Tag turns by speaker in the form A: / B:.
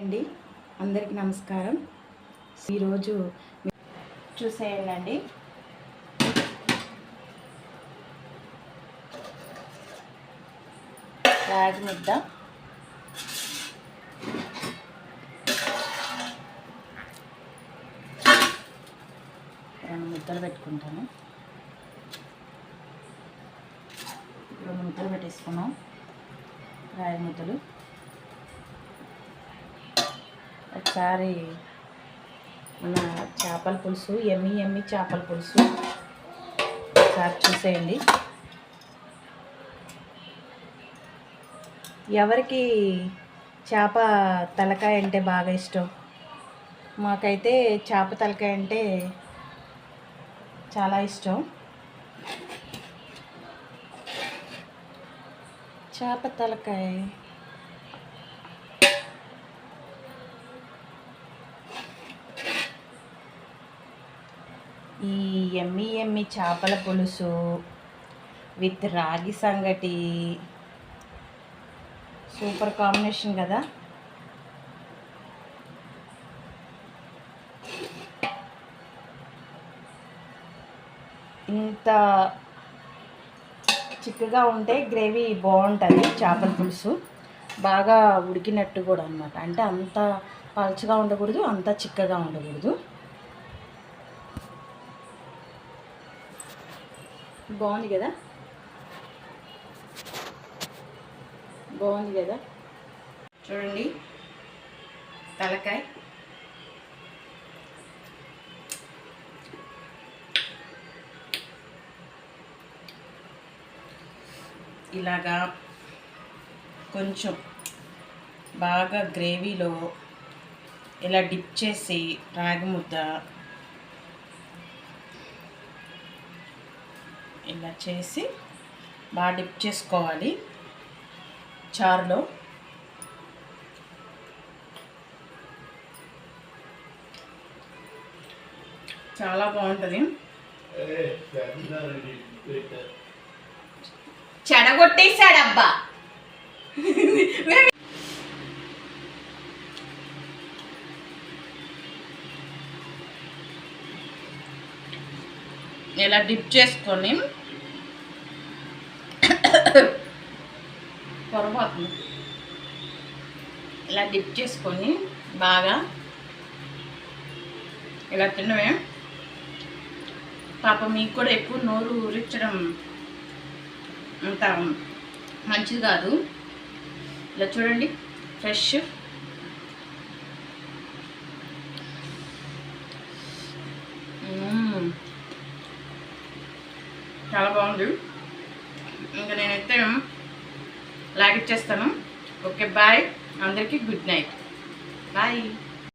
A: అండి. అందరికీ నమస్కారం. ఈరోజు చూసేయండి రాగి ముద్ద రెండు ముద్దలు పెట్టుకుంటాను. రెండు ముద్దలు పెట్టేసుకున్నాం. రాగి ముద్దలు. ఒకసారి మన చేపల పులుసు ఎమ్మి ఎమ్మి చేపల పులుసు. ఒకసారి చూసేయండి. ఎవరికి చేప తలకాయ అంటే బాగా ఇష్టం? మాకైతే చేప తలకాయ అంటే చాలా ఇష్టం. చేప తలకాయ ఈ ఎమ్మి ఎమ్మి చేపల పులుసు విత్ రాగి సంగటి. సూపర్ కాంబినేషన్ కదా? ఇంత చిక్కగా ఉంటే గ్రేవీ బాగుంటుంది చేపల పులుసు. బాగా ఉడికినట్టు కూడా అనమాట అంటే అంత పలుచగా ఉండకూడదు అంత చిక్కగా ఉండకూడదు. బాగుంది కదా? బాగుంది కదా? చూడండి. తలకాయ. ఇలాగా కొంచెం బాగా గ్రేవీలో ఇలా డిప్ చేసి రాగి ముద్ద ఇలా చేసి బాగా డిప్ చేసుకోవాలి. చారులో చాలా బాగుంటుంది. చెడగొట్టేశాడబ్బా. ఇలా డిప్ చేసుకొని పొరపాటు ఇలా డిప్ చేసుకొని బాగా ఇలా తినవే పాప మీకు కూడా ఎక్కువ నోరు ఊరించడం అంత మంచిది కాదు. ఇలా చూడండి ఫ్రెష్. చాలా బాగుంది. ఇంకా నేనైతే లాగిచ్చేస్తాను. Okay bye. అందరికీ గుడ్ నైట్. బాయ్.